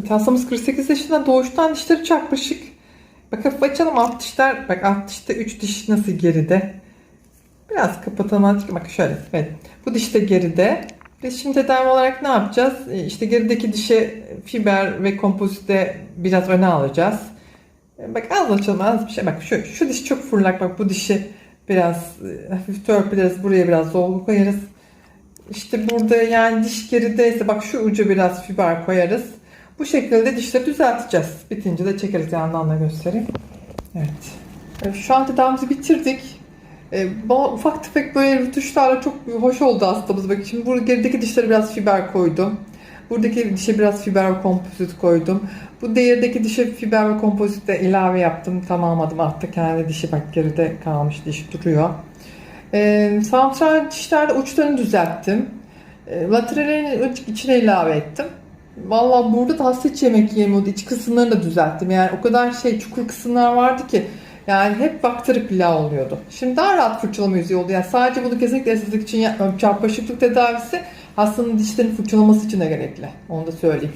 Evet, hastamız 48 yaşında doğuştan dişleri çarpışık. Bak hafif açalım alt dişler. Bak alt dişte 3 diş nasıl geride. Biraz kapatalım azıcık. Bak şöyle. Evet. Bu diş de geride. Biz şimdi tedavi olarak ne yapacağız? Ee, İşte gerideki dişe fiber ve kompozite biraz öne alacağız. Ee, Bak az açalım az bir şey. Bak şu, şu diş çok fırlak. Bak bu dişi biraz e, hafif törpüleriz. Buraya biraz dolgu koyarız. İşte burada yani diş gerideyse bak şu ucu biraz fiber koyarız. Bu şekilde dişleri düzelteceğiz. Bitince de çekeriz yandan da göstereyim. Evet. Şu an tedavimizi bitirdik. Bana ufak tefek böyle rütuşlarla çok hoş oldu hastamız. Bak şimdi burada gerideki dişlere biraz fiber koydum. Buradaki dişe biraz fiber ve kompozit koydum. Bu diğerdeki dişe fiber ve kompozit de ilave yaptım. Tamamladım. Altta kendi dişi bak geride kalmış diş duruyor. Ee, santral dişlerde uçlarını düzelttim. Laterallerin iç- içine ilave ettim. Vallahi burada da hasta hiç yemek yemiyordu. İç kısımlarını da düzelttim. Yani o kadar şey çukur kısımlar vardı ki yani hep bakteri pilav oluyordu. Şimdi daha rahat fırçalama yüzeyi oldu. Yani sadece bunu kesinlikle estetik için. Çarpışıklık tedavisi hastanın dişlerini fırçalaması için de gerekli. Onu da söyleyeyim.